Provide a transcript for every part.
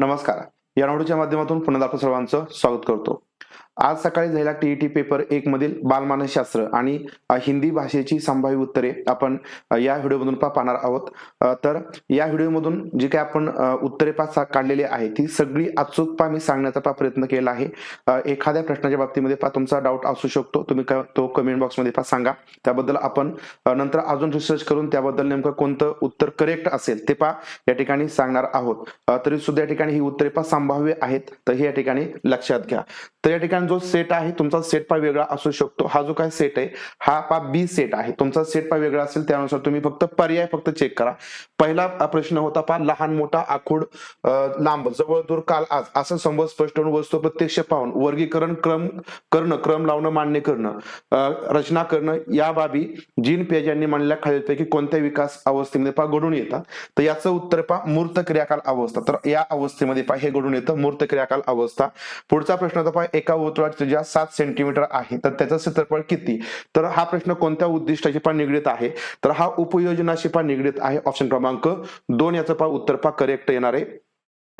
नमस्कार. या नोडच्या माध्यमातून पुन्हा आपण सर्वांचं स्वागत करतो. आज सकाळी झालेला टीईटी पेपर एक मधील बालमानसशास्त्र आणि हिंदी भाषेची संभाव्य उत्तरे आपण या व्हिडिओमधून पाहणार आहोत. तर या व्हिडिओमधून जी काही आपण उत्तरे पाच काढलेली आहे ती सगळी अचूक मी सांगण्याचा पा प्रयत्न केला आहे. एखाद्या प्रश्नाच्या बाबतीमध्ये पा तुमचा डाऊट असू शकतो. तुम्ही तो कमेंट बॉक्समध्ये पा सांगा. त्याबद्दल आपण नंतर अजून रिसर्च करून त्याबद्दल नेमकं कोणतं उत्तर करेक्ट असेल ते पा या ठिकाणी सांगणार आहोत. तरी सुद्धा या ठिकाणी ही उत्तरे पा संभाव्य आहेत. तर हे या ठिकाणी लक्षात घ्या. तर या ठिकाणी जो सेट आहे तुमचा सेट पा वेगळा असू शकतो. हा जो काय सेट आहे हा पा बी सेट आहे. तुमचा सेट पा वेगळा असेल त्यानुसार तुम्ही फक्त पर्याय फक्त चेक करा. पहिला प्रश्न होता पा लहान मोठा आखूड लांब जवळ दूर काल आज. असं संवाद स्पष्ट होऊन वस्तू प्रत्यक्ष पाहून. वर्गीकरण क्रम करणं क्रम लावणं मान्य करणं. रचना करणं या बाबी जीन पेज यांनी मांडलेल्या खालीलपैकी कोणत्या विकास अवस्थेमध्ये पा घडून येतात. तर याचं उत्तर पा मूर्त क्रियाकाल अवस्था. तर या अवस्थेमध्ये पा हे घडून येतं. मूर्त क्रियाकाल अवस्था. पुढचा प्रश्न होता पा एका वर्तुळाची त्रिज्या सात सेंटीमीटर आहे तर त्याचं क्षेत्रफळ किती? तर हा प्रश्न कोणत्या उद्दिष्टाशी पण निगडीत आहे? तर हा उपयोजनाशी पण निगडीत आहे. ऑप्शन क्रमांक दोन याचं पा उत्तर पा करेक्ट येणार आहे.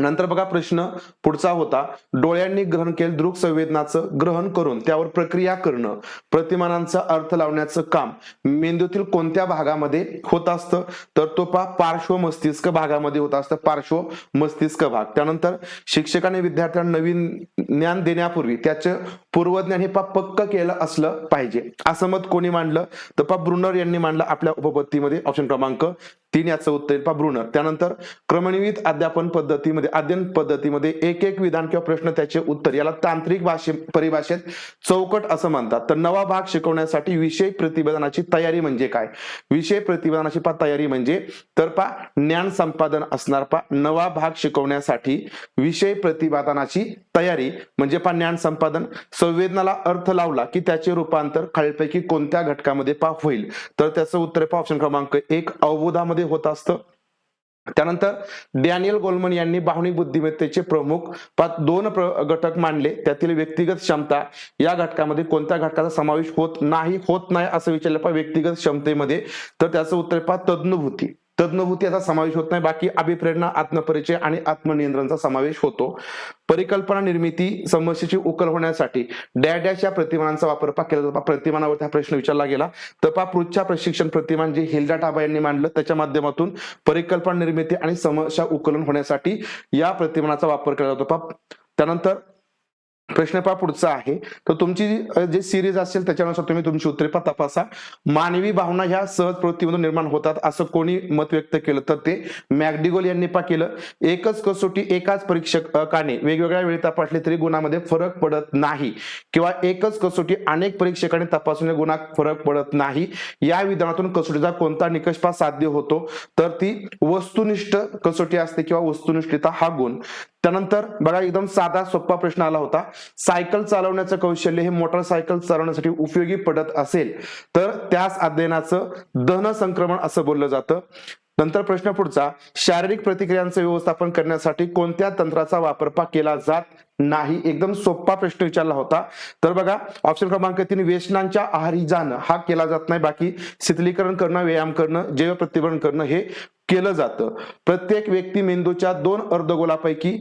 नंतर बघा प्रश्न पुढचा होता. डोळ्यांनी ग्रहण केले दृक संवेदनाचं ग्रहण करून त्यावर प्रक्रिया करणं प्रतिमानांचा अर्थ लावण्याचं काम मेंदूतील कोणत्या भागामध्ये होत असतं? तर तो पा पार्श्व मस्तिष्क भागामध्ये होत असतं. पार्श्व मस्तिष्क भाग. त्यानंतर शिक्षकाने विद्यार्थ्यांना नवीन ज्ञान देण्यापूर्वी त्याचं पूर्वज्ञान हे पा पक्क केलं असलं पाहिजे. असं मत कोणी मांडलं? तर पा ब्रुनर यांनी मांडलं आपल्या उपपत्तीमध्ये ऑप्शन क्रमांक तीन याचं उत्तर पा ब्रुनर. त्यानंतर क्रमनिवित अध्यापन पद्धतीमध्ये अध्ययन पद्धतीमध्ये एक एक विधान किंवा प्रश्न त्याचे उत्तर याला तांत्रिक भाषे परिभाषेत चौकट असं म्हणतात. तर नवा भाग शिकवण्यासाठी विषय प्रतिपादनाची तयारी म्हणजे काय? विषय प्रतिपादनाची पा तयारी म्हणजे तर पा ज्ञान संपादन असणार. पा नवा भाग शिकवण्यासाठी विषय प्रतिपादनाची तयारी म्हणजे पा ज्ञान संपादन. संवेदनाला अर्थ लावला की त्याचे रूपांतर खालीलपैकी कोणत्या घटकामध्ये पा होईल. तर त्याचं उत्तर पा ऑप्शन क्रमांक एक अवबोधामध्ये होत असतं. त्यानंतर डॅनियल गोल्मन यांनी भावनिक बुद्धिमत्तेचे प्रमुख पाच दोन प्र- घटक मांडले. त्यातील व्यक्तिगत क्षमता या घटकामध्ये कोणत्या घटकाचा समावेश होत नाही होत नाही असं विचारलं. पा व्यक्तिगत क्षमतेमध्ये तर त्याचं उत्तर पहा पा तज्ञभूती तज्ञभूती याचा समावेश होत नाही. बाकी अभिप्रेरणा आत्मपरिचय आणि आत्मनियंत्रणचा समावेश होतो. परिकल्पना निर्मिती समस्येची उकल होण्यासाठी डॅडॅश या प्रतिमानांचा वापर पा केला जातो. प्रतिमानावरती हा प्रश्न विचारला गेला. तर पा पृच्छा प्रशिक्षण प्रतिमान जे हिल्डा टाबा यांनी मांडलं त्याच्या माध्यमातून परिकल्पना निर्मिती आणि समस्या उकलन होण्यासाठी या प्रतिमानाचा वापर केला जातो. पा त्यानंतर प्रश्न पहा पुढचा आहे. तर तुमची जे सिरीज असेल त्याच्यानुसार तुम्ही तुमची उत्तरे पहा तपासा. मानवी भावना ह्या सहज प्रवृत्तीमधून निर्माण होतात असं कोणी मत व्यक्त केलं? तर ते मॅगडिगोल यांनी पा केलं. एकच कसोटी एकाच परीक्षकाने वेगवेगळ्या वेळी तपासली तरी गुणामध्ये फरक पडत नाही. किंवा एकच कसोटी अनेक परीक्षकाने तपासून गुणात फरक पडत नाही. या विधानातून कसोटीचा कोणता निकषपा साध्य होतो? तर ती वस्तुनिष्ठ कसोटी असते किंवा वस्तुनिष्ठता हा गुण. त्यानंतर बघा एकदम साधा सोपा प्रश्न आला होता. सायकल चालवण्याचं कौशल्य हे मोटरसायकल चालवण्यासाठी उपयोगी पडत असेल तर त्याच अध्ययनाचं धन संक्रमण असं बोललं जातं. नंतर प्रश्न पुढचा शारीरिक प्रतिक्रियांचं व्यवस्थापन करण्यासाठी कोणत्या तंत्राचा वापर पा केला जात नाही? एकदम सोपा प्रश्न विचारला होता. तर बघा ऑप्शन क्रमांक तीन व्यसनांच्या आहारी जाणं. हा केला जात नाही. बाकी शीतलीकरण करणं व्यायाम करणं जैव प्रतिबंध करणं हे केलं जातं. प्रत्येक व्यक्ती मेंदूच्या दोन अर्धगोलापैकी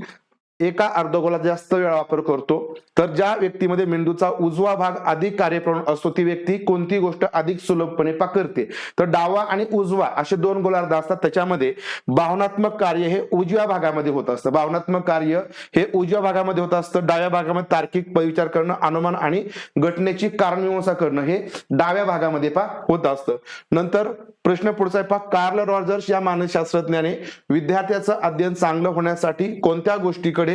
एका अर्धगोला जास्त वेळा वापर करतो. तर ज्या व्यक्तीमध्ये मेंदूचा उजवा भाग अधिक कार्यप्रवण असतो ती व्यक्ती कोणती गोष्ट अधिक सुलभपणे पाकरते तर डावा आणि उजवा असे दोन गोलार्ध असतात. त्याच्यामध्ये भावनात्मक कार्य हे उजव्या भागामध्ये होत असतं. भावनात्मक कार्य हे उजव्या भागामध्ये होत असतं. डाव्या भागामध्ये तार्किक विचार करणं अनुमान आणि घटनेची कारणमीमांसा करणं हे डाव्या भागामध्ये पा होत असतं. नंतर प्रश्न पुढचा आहे. पा कार्ल रॉजर्स या मानसशास्त्रज्ञाने विद्यार्थ्याचं अध्ययन चांगलं होण्यासाठी कोणत्या गोष्टीकडे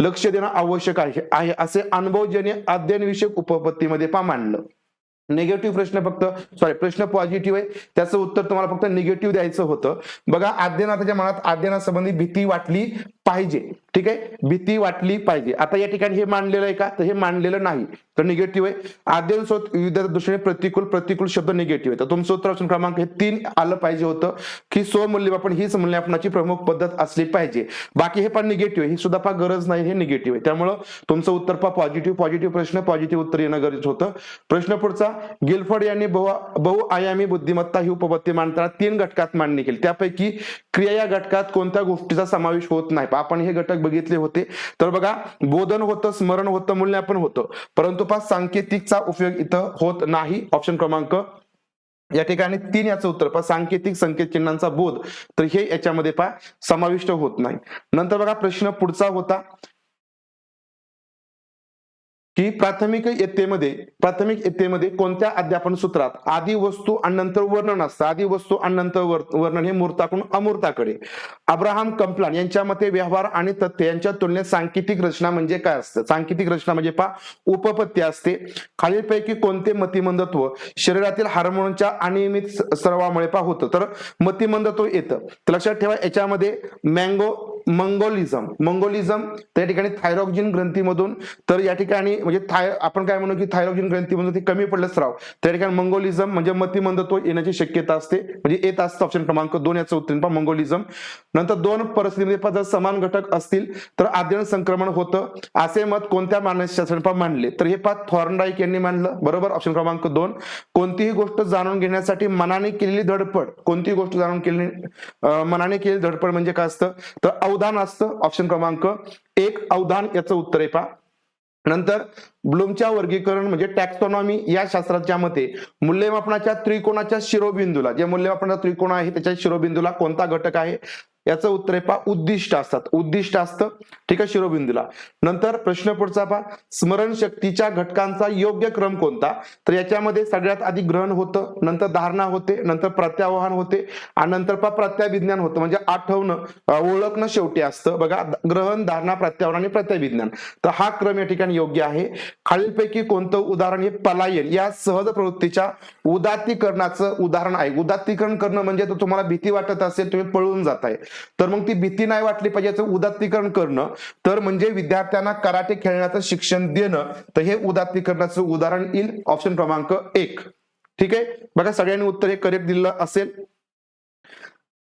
लक्ष देणं आवश्यक आहे. आहे असे अनुभवजन्य अध्ययन विषयक उपपत्तीमध्ये पा मांडलं निगेटिव्ह प्रश्न फक्त सॉरी प्रश्न पॉझिटिव्ह आहे. त्याचं उत्तर तुम्हाला फक्त निगेटिव्ह द्यायचं होतं. बघा आद्यनाथाच्या मनात अध्ययनासंबंधी भीती वाटली पाहिजे. ठीक आहे? भीती वाटली पाहिजे. आता या ठिकाणी हे मांडलेलं आहे का? तर हे मांडलेलं नाही. तर निगेटिव्ह आहे. अध्ययन स्रोत विविध दृष्टीने प्रतिकूल प्रतिकूल शब्द निगेटिव्ह आहे. तर तुमचं उत्तर ऑप्शन क्रमांक हे तीन आलं पाहिजे होतं की स्वमूल्यमापन हीच मूल्यमापनाची प्रमुख पद्धत असली पाहिजे. बाकी हे पण निगेटिव्ह आहे. ही सुद्धा फार गरज नाही. हे निगेटिव्ह आहे. त्यामुळं तुमचं उत्तर पा पॉझिटिव्ह पॉझिटिव्ह प्रश्न. पॉझिटिव्ह उत्तर येणं गरजेचं होतं. प्रश्न पुढचा. गिलफोर्ड यांनी बहु बहुआयामी बुद्धिमत्ता ही उपपत्ती मांडताना तीन घटकात मांडणी केली. त्यापैकी क्रिया या घटकात कोणत्या गोष्टीचा समावेश होत नाही. आपण हे घटक बघितले होते. तर बघा बोधन होतं स्मरण होतं मूल्यांकन होतं. परंतु पहा सांकेतिकचा उपयोग इथं होत नाही. ऑप्शन क्रमांक या ठिकाणी तीन याचं उत्तर. पहा सांकेतिक संकेत चिन्हांचा बोध. तर हे याच्यामध्ये पहा समाविष्ट होत नाही. नंतर बघा प्रश्न पुढचा होता. की प्राथमिक इयत्तेमध्ये प्राथमिक इयत्तेमध्ये कोणत्या अध्यापन सूत्रात आदी वस्तू आणि नंतर वर्णन असतं? आदी वस्तू आणि नंतर वर्णन हे मूर्ताकडून अमूर्ताकडे. अब्राहम कंप्लान यांच्या मते व्यवहार आणि तथ्य यांच्या तुलनेत सांकेतिक रचना म्हणजे काय असतं? सांकेतिक रचना म्हणजे पा उपपत्ती असते. खालीलपैकी कोणते मतिमंदत्व शरीरातील हार्मोनच्या अनियमित स्रावामुळे पा होतं. तर मतिमंदत्व येतं. लक्षात ठेवा याच्यामध्ये मँगो मंगोलिझम. मंगोलिझम त्या ठिकाणी थायरॉक्सिन ग्रंथीमधून तर या ठिकाणी म्हणजे थाय आपण काय म्हणू की थायरॉक्सिन ग्रंथीमधून ते कमी पडलं स्राव त्या ठिकाणी मंगोलिझम म्हणजे मतिमंदत्व येण्याची शक्यता असते. म्हणजे येत असतं ऑप्शन क्रमांक दोन याचं उत्तर मंगोलिझम. नंतर दोन परिस्थितीमध्ये जर समान घटक असतील तर आद्यन संक्रमण होतं. असे मत कोणत्या मानसशास्त्राने मांडले? तर हे पहा थॉर्नडाईक यांनी मांडलं. बरोबर? ऑप्शन क्रमांक दोन. कोणतीही गोष्ट जाणून घेण्यासाठी मनाने केलेली धडपड. कोणतीही गोष्ट जाणून केली मनाने केलेली धडपड म्हणजे काय असतं? तर अवधान असतं. ऑप्शन क्रमांक एक अवधान याचं उत्तर आहे पहा. नंतर ब्लूमच्या वर्गीकरण म्हणजे टॅक्सॉनॉमी या शास्त्राच्या मते मूल्यमापनाच्या त्रिकोणाच्या शिरोबिंदूला जे मूल्यमापनाचा त्रिकोण आहे त्याच्या शिरोबिंदूला कोणता घटक आहे? याचं उत्तर आहे पहा उद्दिष्ट असतात. उद्दिष्ट असतं ठीक आहे शिरोबिंदूला. नंतर प्रश्न पुढचा पहा स्मरणशक्तीच्या घटकांचा योग्य क्रम कोणता? तर याच्यामध्ये सगळ्यात आधी ग्रहण होतं नंतर धारणा होते नंतर प्रत्यावहन होते आणि नंतर पहा प्रत्याभिज्ञान होतं. म्हणजे आठवणं ओळखणं शेवटी असतं. बघा ग्रहण धारणा प्रत्यावरण आणि प्रत्याभिज्ञान तर हा क्रम या ठिकाणी योग्य आहे. खालीलपैकी कोणतं उदाहरण हे पलायन. या सहज प्रवृत्तीच्या उदात्तीकरणाचं उदाहरण आहे. उदात्तीकरण करणं म्हणजे तुम्हाला भीती वाटत असेल तुम्ही पळून जाताय. तर मग ती भीती नाही वाटली पाहिजे याचं उदात्तीकरण करणं. तर म्हणजे विद्यार्थ्यांना कराटे खेळण्याचं शिक्षण देणं. तर हे उदात्तीकरणाचं उदाहरण येईल. ऑप्शन क्रमांक एक. ठीक आहे? बघा सगळ्यांनी उत्तर हे करेक्ट दिलं असेल.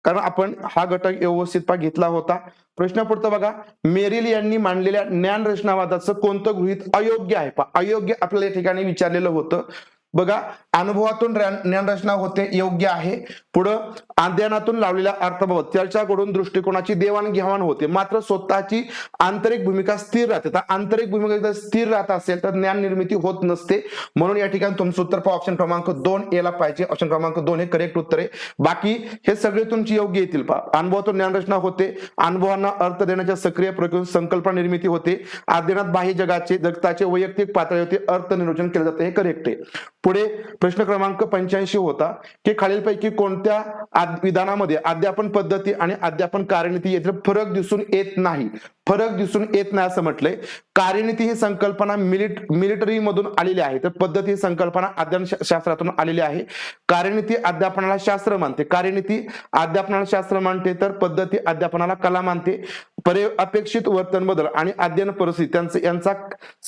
कारण आपण हा घटक व्यवस्थित घेतला होता. प्रश्न पुढचा बघा. मेरिल यांनी मांडलेल्या ज्ञान रचनावादाचं कोणतं गृहित अयोग्य आहे? पा अयोग्य आपल्याला या ठिकाणी विचारलेलं होतं. बघा अनुभवातून ज्ञानरचना होते योग्य आहे. पुढं अध्ययनातून लावलेल्या अर्थबाबत चर्चा दृष्टिकोनाची देवाणघेवाण होते. मात्र स्वतःची आंतरिक भूमिका स्थिर राहते. तर आंतरिक भूमिका जर स्थिर राहत असेल तर ज्ञान निर्मिती होत नसते. म्हणून या ठिकाणी तुमचं उत्तर पहा. ऑप्शन क्रमांक दोन याला पाहिजे. ऑप्शन क्रमांक दोन हे करेक्ट उत्तर आहे. बाकी हे सगळे तुमची योग्य येतील पहा. अनुभवातून ज्ञानरचना होते. अनुभवांना अर्थ देण्याच्या सक्रिय प्रक्रियेतून संकल्पना निर्मिती होते. अध्ययनात बाह्य जगाचे जगताचे वैयक्तिक पातळीवरती अर्थ नियोजन केलं जातं. हे करेक्ट आहे. पुढे प्रश्न क्रमांक पंच्याऐंशी होता की खालीलपैकी कोणत्या विधानामध्ये अध्यापन पद्धती आणि अध्यापन कार्यनीती यातील फरक दिसून येत नाही? फरक दिसून येत नाही असं म्हटलंय. कार्यनीती ही संकल्पना मिलिट मिलिटरी मधून आलेली आहे. तर पद्धती ही संकल्पना अध्ययन शास्त्रातून आलेली आहे. कार्यनीती अध्यापनाला शास्त्र मानते. कार्यनीती अध्यापनाला शास्त्र मानते तर पद्धती अध्यापनाला कला मानते. परे अपेक्षित वर्तन बदल आणि अध्ययन परिस्थिती त्यांचा यांचा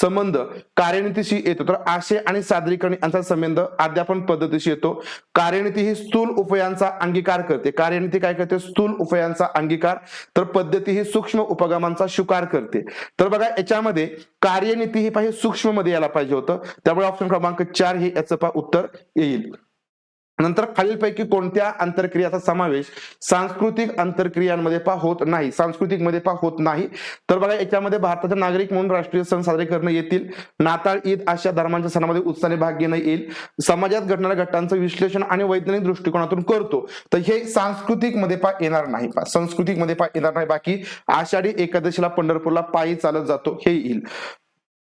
संबंध कार्यनीतीशी येतो. तर आशय आणि सादरीकरण यांचा संबंध अध्यापन पद्धतीशी येतो. कार्यनीती ही स्थूल उपायांचा अंगीकार करते. कार्यनीती काय करते? स्थूल उपायांचा अंगीकार. तर पद्धती ही सूक्ष्म उपगमांचा स्वीकार करते. तर बघा याच्यामध्ये कार्यनीती ही पाहिजे सूक्ष्ममध्ये यायला पाहिजे होतं. त्यामुळे ऑप्शन क्रमांक चार हे याचं उत्तर येईल. नंतर खालीलपैकी कोणत्या आंतरक्रियाचा समावेश सांस्कृतिक आंतरक्रियांमध्ये पा होत नाही सांस्कृतिकमध्ये पा होत नाही. तर बघा याच्यामध्ये भारताचे नागरिक म्हणून राष्ट्रीय सण साजरे करणं येतील. नाताळ ईद अशा धर्मांच्या सणामध्ये उत्साहाने भाग घेणं येईल. समाजात घडणाऱ्या घटनांचं विश्लेषण आणि वैज्ञानिक दृष्टिकोनातून करतो. तर हे सांस्कृतिकमध्ये पा येणार नाही पा सांस्कृतिकमध्ये पा येणार नाही. बाकी आषाढी एकादशीला पंढरपूरला पायी चालत जातो हे येईल.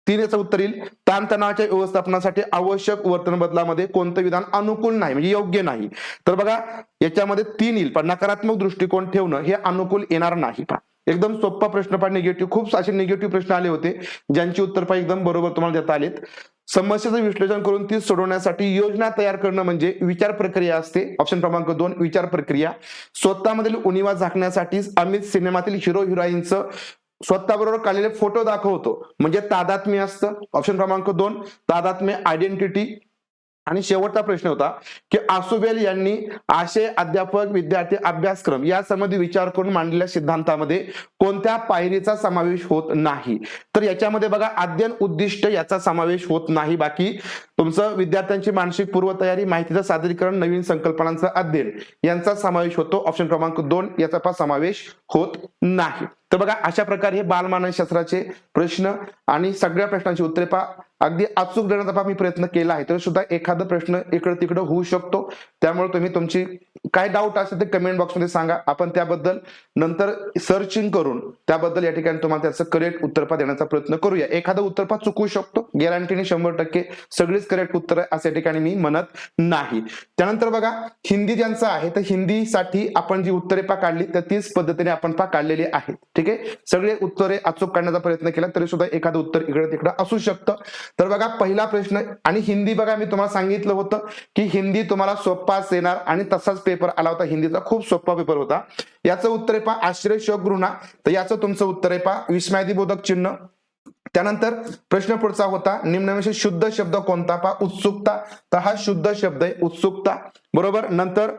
तीन याचं उत्तर येईल. ताणतणावाच्या व्यवस्थापनासाठी आवश्यक वर्तन बदलामध्ये कोणतं विधान अनुकूल नाही म्हणजे योग्य नाही. तर बघा याच्यामध्ये तीन येईल. पण नकारात्मक दृष्टिकोन ठेवणं हे अनुकूल येणार नाही. पा एकदम सोपा प्रश्न पण निगेटिव्ह खूप असे निगेटिव्ह प्रश्न आले होते ज्यांची उत्तर पा एकदम बरोबर तुम्हाला देता आलेत. समस्येचं विश्लेषण करून ती सोडवण्यासाठी योजना तयार करणं म्हणजे विचार प्रक्रिया असते. ऑप्शन क्रमांक दोन विचार प्रक्रिया. स्वतःमधील उणीवा झाकण्यासाठी अमित सिनेमातील हिरो हिरोईनचं स्वतःबरोबर काढलेले फोटो दाखवतो. म्हणजे तादात्म्य असतं. ऑप्शन क्रमांक दोन तादात्म्य आयडेंटिटी आणि शेवटचा प्रश्न होता की आसुबेल यांनी आशय अध्यापक विद्यार्थी अभ्यासक्रम या संबंधी विचार करून मांडलेल्या सिद्धांतामध्ये कोणत्या पायरीचा समावेश होत नाही? तर याच्यामध्ये बघा अध्ययन उद्दिष्ट याचा समावेश होत नाही. बाकी तुमचं विद्यार्थ्यांची मानसिक पूर्वतयारी माहितीचं सादरीकरण नवीन संकल्पनांचं अध्ययन यांचा समावेश होतो. ऑप्शन क्रमांक दोन याचा पण समावेश होत नाही. तर बघा अशा प्रकारे हे बालमानसशास्त्राचे प्रश्न आणि सगळ्या प्रश्नांची उत्तरे पा अगदी अचूक देण्याचा पा मी प्रयत्न केला आहे तर सुद्धा एखादा प्रश्न इकडे तिकडे होऊ शकतो. त्यामुळे तुम्ही तुमची काय डाऊट असेल ते कमेंट बॉक्समध्ये सांगा. आपण त्याबद्दल नंतर सर्चिंग करून त्याबद्दल या ठिकाणी तुम्हाला त्याचं करेक्ट उत्तरपा देण्याचा प्रयत्न करूया. एखादा उत्तरपा चुकू शकतो. गॅरंटीने शंभर टक्के सगळीच करेक्ट उत्तर असं या ठिकाणी मी म्हणत नाही. त्यानंतर बघा हिंदी ज्यांचं आहे तर हिंदीसाठी आपण जी उत्तरे पा काढली तर तीच पद्धतीने आपण पा काढलेली आहेत. ठीक आहे? सगळे उत्तरे अचूक काढण्याचा प्रयत्न केला तरी सुद्धा एखादं उत्तर इकडे तिकडे असू शकतं. तर बघा पहिला प्रश्न आणि हिंदी बघा मी तुम्हाला सांगितलं होतं की हिंदी तुम्हाला सोप्पाच येणार आणि तसाच पेपर आला होता. हिंदीचा खूप सोपा पेपर होता. याचं उत्तर आहे पहा आश्रय शोक गृहणा तर याचं तुमचं उत्तर आहे पहा विस्मयादिबोधक चिन्ह. त्यानंतर प्रश्न पुढचा होता निम्नविषय शुद्ध शब्द कोणता? पहा उत्सुकता. तर हा शुद्ध शब्द आहे उत्सुकता. बरोबर? नंतर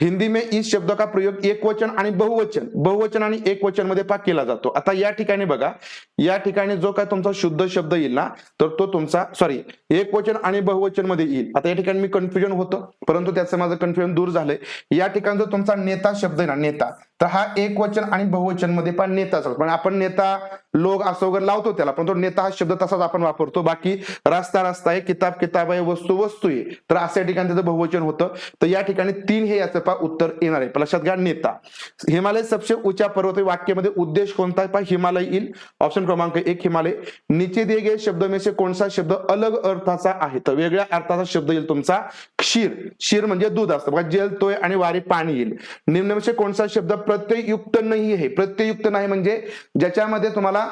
हिंदी में इस शब्द का प्रयोग एक वचन आणि बहुवचन बहुवचन आणि एक वचनमध्ये पाक केला जातो. आता या ठिकाणी बघा या ठिकाणी जो काय तुमचा शुद्ध शब्द येईल ना तर तो तुमचा सॉरी एक वचन आणि बहुवचनमध्ये येईल. आता या ठिकाणी मी कन्फ्युजन होतं परंतु त्याचं माझं कन्फ्युजन दूर झालंय. या ठिकाणी जो तुमचा नेता शब्द आहे ना नेता तर हा एक वचन आणि बहुवचनमध्ये पण नेता असतो पण आपण नेता लोक असं वगैरे लावतो त्याला पण तो नेता हा शब्द तसाच आपण वापरतो. बाकी रस्ता रस्ता आहे किताब किताब आहे वस्तू वस्तू आहे. तर अशा ठिकाणी त्याचं बहुवचन होतं. तर या ठिकाणी तीन हे याचं पा उत्तर येणार आहे. लक्षात घ्या नेता. हिमालय सबसे उचा पर्वत वाक्यामध्ये उद्देश कोणता आहे? हिमालय येईल. ऑप्शन क्रमांक एक हिमालय. नीचे दिए गए शब्द में से कोणता शब्द अलग अर्थाचा आहे? तर वेगळ्या अर्थाचा शब्द येईल तुमचा. क्षीर. क्षीर म्हणजे दूध असतं. बघा तोय आणि वारी पाणी येईल. निम्नविषय कोणता शब्द प्रत्ययुक्त नाही आहे. प्रत्ययुक्त नाही म्हणजे ज्याच्यामध्ये तुम्हाला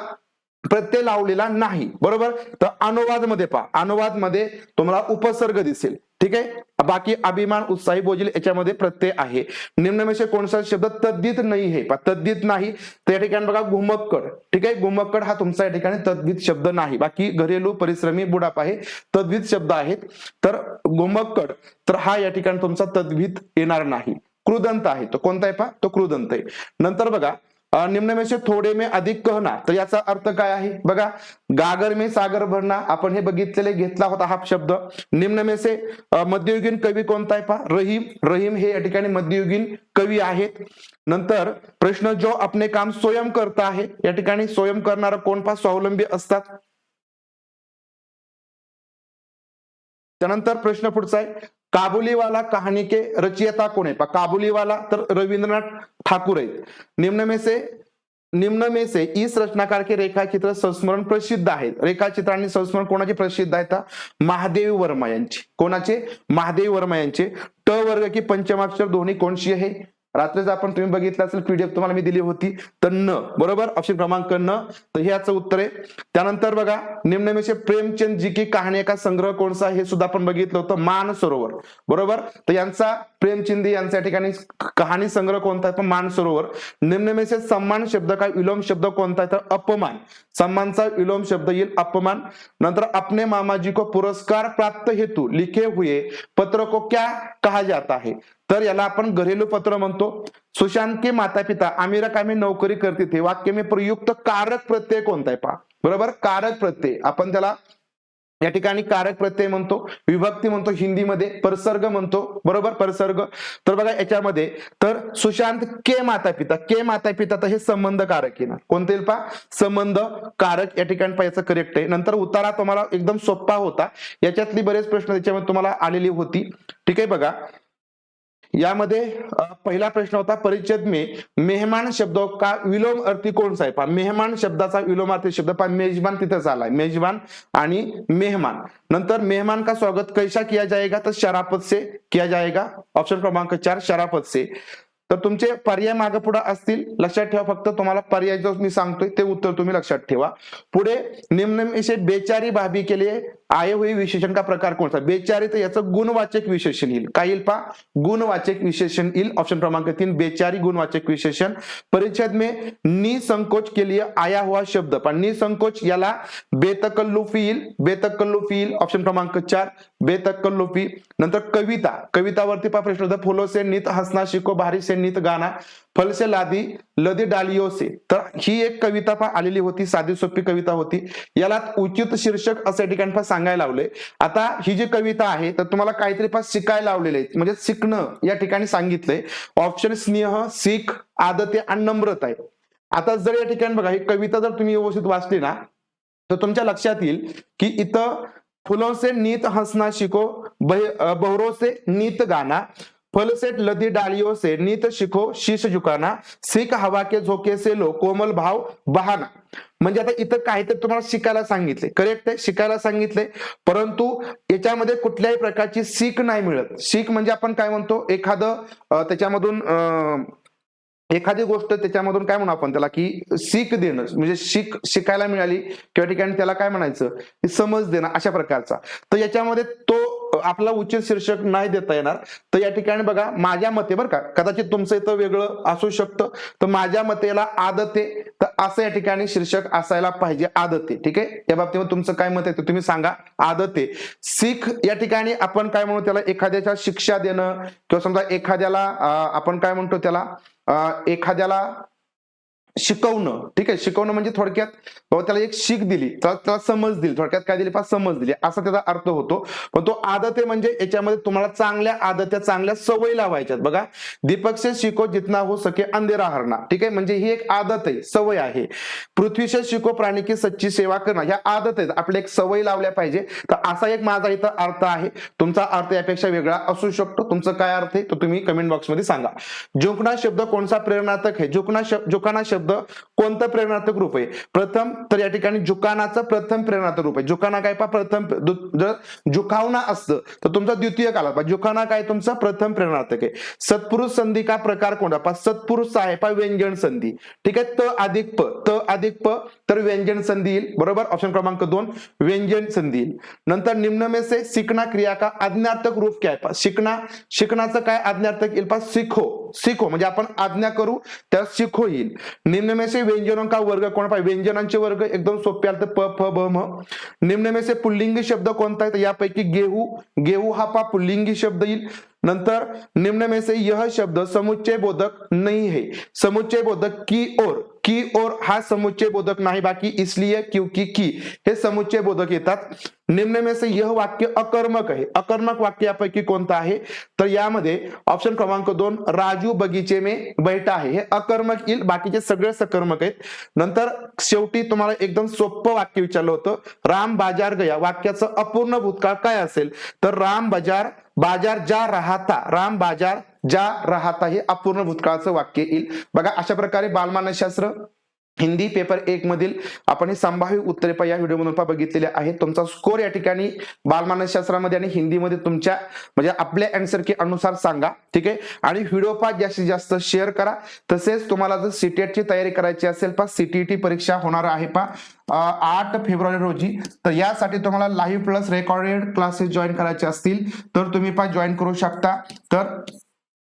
प्रत्यय लावलेला नाही. बरोबर? तर अनुवादमध्ये पहा. अनुवादमध्ये तुम्हाला उपसर्ग दिसेल. ठीक आहे? बाकी अभिमान उत्साही बोजील याच्यामध्ये प्रत्यय आहे. निम्नमेषे कोणता शब्द तद्दीत नाही आहे? पहा नाही. तर या ठिकाणी बघा घुमक्कड. ठीक आहे? घुमक्कड हा तुमचा या ठिकाणी तद्वित शब्द नाही. बाकी घरेलू परिश्रमी बुडाप हे तद्वित शब्द आहेत. तर घुमक्कड तर हा या ठिकाणी तुमचा तद्वित येणार नाही. कृदंत आहे. तो कोणता आहे पहा? तो कृदंत आहे. नंतर बघा अ, निम्न थोडे मे अधिक कहना. तर याचा अर्थ काय आहे? बघा गागर मे सागर भरणा. आपण हे बघितलेले घेतला होता हा शब्द. निम्न मध्ययुगीन कवी कोणता आहे पहा? रहीम. रहीम हे या ठिकाणी मध्ययुगीन कवी आहेत. नंतर प्रश्न जो आपले काम स्वयं करता आहे या ठिकाणी स्वयं करणारा कोण पा स्वावलंबी असतात. त्यानंतर प्रश्न पुढचा आहे. काबुलीवाला कहाणी के रचयिता कोण आहे? काबुलीवाला तर रवींद्रनाथ ठाकूर आहेत. निम्न में से निम्न में से इस रचनाकार के रेखाचित्र संस्मरण प्रसिद्ध आहेत. रेखाचित्र आणि संस्मरण कोणाचे प्रसिद्ध आहेत? महादेव वर्मा यांचे. कोणाचे? महादेव वर्मा यांचे. ट वर्ग की पंचमाक्षर दोन्ही कोणशी आहे? रात्रीच आपण तुम्ही बघितलं असेल पीडीएफ तुम्हाला मी दिली होती तर न बरोबर? ऑप्शन क्रमांक न. तर हे याचं उत्तर आहे. त्यानंतर बघा निम्नमेशे प्रेमचंद जी की कहाणी का? संग्रह कोणसा हे सुद्धा आपण बघितलं होतं. मान सरोवर बरोबर? तर यांचा प्रेमचंदी यांच्या ठिकाणी कहाणी संग्रह कोणता आहे? पण मान सरोवर. निम्नमेशे सम्मान शब्द काय विलोम शब्द कोणता आहे? तर अपमान. सम्मानचा विलोम शब्द येईल अपमान. नंतर अपने मामाजी को पुरस्कार प्राप्त हेतु लिखे हुए पत्र को क्या कहा जाता है? तर याला आपण घरेलू पत्र म्हणतो. सुशांत के माता पिता आमिरा कामी नोकरी करते ते वाक्य मी प्रयुक्त कारक प्रत्यय कोणता आहे पहा. बरोबर? कारक प्रत्यय. आपण त्याला या ठिकाणी कारक प्रत्यय म्हणतो विभक्ती म्हणतो हिंदीमध्ये परसर्ग म्हणतो. बरोबर? परसर्ग. तर बघा याच्यामध्ये तर सुशांत के माता पिता के माता पिता तर हे संबंध कारक आहे ना. कोणते पा पहा? संबंध कारक या ठिकाणी पाहायचं करेक्ट आहे. नंतर उतारा तुम्हाला एकदम सोपा होता. याच्यातली बरेच प्रश्न त्याच्यामध्ये तुम्हाला आलेली होती. ठीक आहे बघा. यामध्ये पहिला प्रश्न होता परिच्छेद में. मेहमान शब्द का विलोम अर्थी कोण साहेब? मेहमान शब्दाचा विलोमार्थी शब्द पहा मेजबान तिथेच आलाय. मेजबान आणि मेहमान. नंतर मेहमान का स्वागत कैसा किया जाएगा तर शराफत से किया जाएगा ऑप्शन क्रमांक चार शराफत से. तर तुमचे पर्याय मागे पुढे असतील. लक्षात ठेवा फक्त तुम्हाला पर्याय जो मी सांगतोय ते उत्तर तुम्ही लक्षात ठेवा. पुढे निम्न बेचारी भाभी के लिए आए हुए विशेषण का प्रकार कोणता? बेचारी तर याचं गुणवाचक विशेषण येईल. काय येईल पा गुणवाचक विशेषण येईल. ऑप्शन क्रमांक तीन बेचारी गुणवाचक विशेषण. परिच्छेद में निसंकोच के लिए आया हुआ शब्द. पण निसंकोच याला बेतकल्लुफी येईल. बेतकल्लुफी येईल. ऑप्शन क्रमांक चार बेतक्कल्लोपी नंतर कविता. कवितावरती पा प्रश्न होता. फुलो से नीत हसना शिको भारी से नीत गाना. फल से लादी लदी डालियो से तर ही एक कविता पहा आलेली होती. साधी सोपी कविता होती. याला उचित शीर्षक असं या ठिकाणी पा सांगायला लावले. आता ही जी कविता आहे तर तुम्हाला काहीतरी पा शिकायला लावलेले आहेत. म्हणजे शिकणं या ठिकाणी सांगितलंय. ऑप्शन स्नेह सीख आदते आणि नम्रता आहे. आता जर या ठिकाणी बघा ही कविता जर तुम्ही व्यवस्थित वाचली ना तर तुमच्या लक्षात येईल की इथं फुलों से नीत हंसना शिको बह- से नीत गाना फल से लदी डालियों से नीत शिको शीश झुकाना सीख हवा के झोके से लो कोमल भाव बहाना. म्हणजे आता इथं काहीतरी तुम्हाला शिकायला सांगितले. करेक्ट आहे? शिकायला सांगितले. परंतु याच्यामध्ये कुठल्याही प्रकारची सीख नाही मिळत. सीख म्हणजे आपण काय म्हणतो? एखादं त्याच्यामधून अं, एखादी गोष्ट त्याच्यामधून काय म्हणू आपण त्याला की सीख देणं म्हणजे शिक शिकायला मिळाली किंवा ठिकाणी त्याला काय म्हणायचं? समज देणं अशा प्रकारचा. तर याच्यामध्ये तो आपला उचित शीर्षक नाही देता येणार. तर या ठिकाणी बघा माझ्या मते बरं का कदाचित तुमचं इथं वेगळं असू शकतं. तर माझ्या मतेला आदते. तर असं या ठिकाणी शीर्षक असायला पाहिजे आदते. ठीक आहे? या बाबतीमध्ये तुमचं काय मत आहे ते तुम्ही सांगा. आदते. सीख या ठिकाणी आपण काय म्हणू त्याला? एखाद्याच्या शिक्षा देणं किंवा समजा एखाद्याला आपण काय म्हणतो त्याला? एखाद्याला शिकवणं. ठीक आहे? शिकवणं म्हणजे थोडक्यात बाबा त्याला एक शिक दिली. त्याला त्याला समज दिली. थोडक्यात काय दिली? पास समज दिली. असा त्याचा अर्थ होतो. पण तो आदत आहे म्हणजे याच्यामध्ये तुम्हाला चांगल्या आदत्या चांगल्या सवयी लावायच्यात. बघा दीपक से शिको जितना हो सके अंधेरा हरणा ठीक आहे? म्हणजे ही एक आदत आहे सवय आहे. पृथ्वीचे शिको प्राणी की सच्ची सेवा करणं. ह्या आदत आहेत. आपल्या एक सवय लावल्या पाहिजे. तर असा एक माझा इथं अर्थ आहे. तुमचा अर्थ यापेक्षा वेगळा असू शकतो. तुमचं काय अर्थ आहे? तो तुम्ही कमेंट बॉक्समध्ये सांगा. जोकणा शब्द कोणता प्रेरणार्थक आहे? जोकणा शब्द जोकाना शब्द कोणतं प्रेरणार्थक रूप आहे? प्रथम तर या ठिकाणी जुकानाचं प्रथम प्रेरणार्थक रूप आहे. जुकाना काय पा प्रथम जर जुकावना असतं तर तुमचा द्वितीय काला पा जुकाना काय तुमचा? प्रथम प्रेरणार्थक आहे. सत्पुरुष संधी का प्रकार कोणता? पा सत्पुरुष आहे पा व्यंजन संधी. ठीक आहे? त अधिक प त अधिक प तर व्यंजन संधी येईल. बरोबर? ऑप्शन क्रमांक दोन व्यंजन संधी येईल. नंतर निम्न में से शिकना क्रिया का? आज्ञार्थक रूप काय पा शिकना शिकण्याचं काय आज्ञार्थक येईल? पा शिखो शिको म्हणजे आपण आज्ञा करू त्या शिखो येईल निम्नमेसे में से व्यंजनों का वर्ग कोण पाहिजे? व्यंजनांचे वर्ग एकदम सोपे आले तर प फ ब म. निम्नमेसे से पुल्लिंगी शब्द कोणता आहे? तर यापैकी गेहू गेहू हा पा पुल्लिंगी शब्द येईल. नंतर निम्नमेसे से यह शब्द समुच्चय बोधक नहीं है समुच्चय बोधक की ओर? की ओर हा समुच्चय बोधक नाही बाकी इसलिए क्योंकि की. हे समुच्चय बोधक येतात. निम्न में से यह वाक्य अकर्मक आहे. अकर्मक वाक्यापैकी कोणता कोणतं आहे? तर यामध्ये ऑप्शन क्रमांक दोन राजू बगीचे में बैठा आहे. हे अकर्मक येईल बाकीचे सगळे सकर्मक आहेत. नंतर शेवटी तुम्हाला एकदम सोपं वाक्य विचारलं होतं. राम बाजार गया. वाक्याचं अपूर्ण भूतकाळ काय असेल? तर राम बाजार बाजार जा राहता राम बाजार ज्या राहता हे अपूर्ण भूतकाळाचं वाक्य येईल. बघा अशा प्रकारे बालमानसशास्त्र हिंदी पेपर एक मधील आपण हे संभाव्य उत्तरे पहा या व्हिडिओमधून पहा बघितलेले आहेत. तुमचा स्कोर या ठिकाणी बालमानसशास्त्रामध्ये आणि हिंदीमध्ये तुमच्या म्हणजे आपल्या अँसर की अनुसार सांगा ठीक आहे? आणि व्हिडिओ पा जास्तीत जास्त शेअर करा. तसेच तुम्हाला जर सीटेटची तयारी करायची असेल पा सीटीटी परीक्षा होणार आहे पहा. आठ फेब्रुवारी रोजी तर यासाठी तुम्हाला live plus recorded classes join करायचे असतील. तर तुम्ही पहा जॉईन करू शकता. तर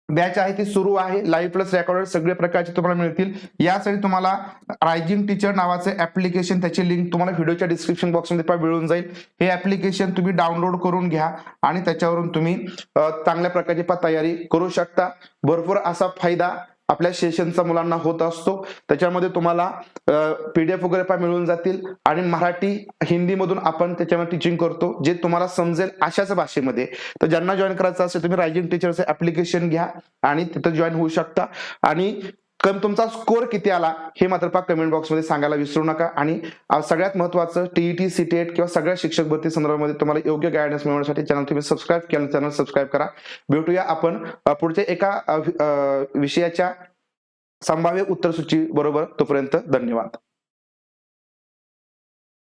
बॅच आहे ती सुरू आहे. लाईव्ह प्लस रेकॉर्डर सगळे प्रकारचे तुम्हाला मिळतील. यासाठी तुम्हाला रायजिंग टीचर नावाचं ऍप्लिकेशन त्याची लिंक तुम्हाला व्हिडिओच्या डिस्क्रिप्शन बॉक्समध्ये मिळून जाईल. हे ऍप्लिकेशन तुम्ही डाउनलोड करून घ्या आणि त्याच्यावरून तुम्ही चांगल्या प्रकारची तयारी करू शकता. भरपूर असा फायदा आपल्या सेशनचा मुलांना होत असतो. त्याच्यामध्ये तुम्हाला पीडीएफ वगैरे पण मिळून जातील आणि मराठी हिंदीमधून आपण त्याच्यामध्ये टीचिंग करतो जे तुम्हाला समजेल अशाच भाषेमध्ये. तर ज्यांना जॉईन करायचं असेल तुम्ही रायजिंग टीचरचं ऍप्लिकेशन घ्या आणि तिथं जॉईन होऊ शकता. आणि कम तुमचा स्कोर किती आला हे मात्र पा कमेंट बॉक्समध्ये सांगायला विसरू नका. आणि सगळ्यात महत्वाचं टीईटी सीटेट किंवा सगळ्या शिक्षक भरती संदर्भामध्ये तुम्हाला योग्य गायडन्स मिळवण्यासाठी चॅनल तुम्ही सबस्क्राईब केलं चॅनल सबस्क्राईब करा. भेटूया आपण पुढच्या एका विषयाच्या संभाव्य उत्तर सूची बरोबर तोपर्यंत धन्यवाद.